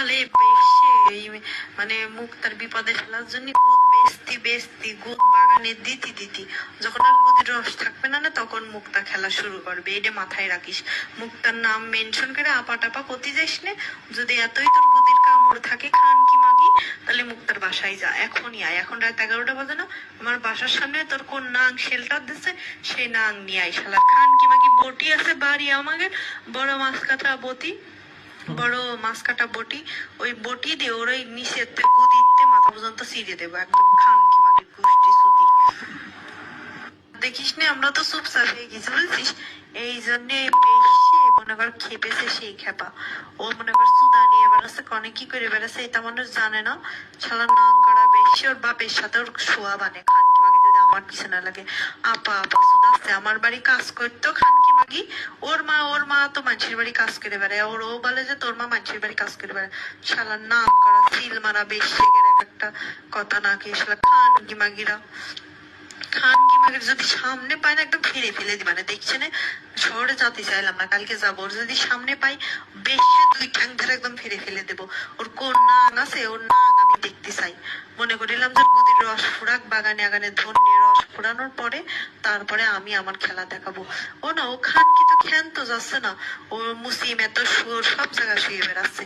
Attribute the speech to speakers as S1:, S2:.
S1: এই মানে মুখ তার বিপদে ফেলার জন্য বেস্তি বেস্তি, গুদ বাগানে দিতি দিতি। যখন আর গুদির রস থাকবে না না, তখন মুক্তা খেলা শুরু করবে। এটা মাথায় রাখিস। মুক্তার নাম মেনশন করে আপা টাপা করতে যাইস নে। যদি এতই তোর গুদির কামড় থাকে, খান কি মাগি, তাহলে মুক্তার বাসায় যা। এখনই আয়। এখন রাত এগারোটা বাজে না। আমার বাসার সামনে তোর কোন নাং শেল্টার দিচ্ছে সেই নাং নিয়ে আয় শালা খান কি মাগি, বটি আছে বাড়ি আমাকে বড় মাছ কাটা বটি। বড় মাছ কাটা বটি, ওই বটি দিয়ে ওর ওই নিচের গুদিতে মাথা পর্যন্ত ছিঁড়ে দেবো, একদম সুদি। দেখিস আমরা তো গেছি, বুঝছিস? এই জন্যে বেশি মনে কর খেপেছে সেই খেপা। ও মনে কর সুদা নিয়ে বেড়াচ্ছে, কনে কি করে বেড়াচ্ছে এটা মানুষ জানে না। শালা নাম করা বেশি ওর বাপের সাথে ওর শোয়া বানে খানকি যদি আমার পিছনে লাগে। আপা আপা সুদাচ্ছে আমার বাড়ি কাজ করতো খানকি মাগি ওর মা ওর মা তো মানুষের বাড়ি কাজ করে বেড়ায়। ওর ও বলে যে তোর মা মানুষের বাড়ি কাজ করে বেড়ায়। শালার নাম করা সিল মারা, বেশি একটা কথা না কি শালা খানকি মাগিরা। খান কি মাগের যদি সামনে পাই না, একদম ফিরে ফেলে দিবা না। দেখছে না? শহরে যেতে চাইলাম না, কালকে যাব। ওর যদি সামনে পাই, বেশি দুই ঠ্যাং ধরে একদম ফিরে ফেলে দেবো। ওর কোন নাং আছে, ওর নাং দেখতে চাই মনে করিলাম যে নদীর রস ফুরাক, বাগানে আগানে ধন্যের রস ফুরানোর পরে তারপরে আমি আমার খেলা দেখাবো। ও না, ও খান কি তো খ্যান তো যাচ্ছে না। ও মুসিম এত সুর, সব জায়গায় শুয়ে বেড়াচ্ছে।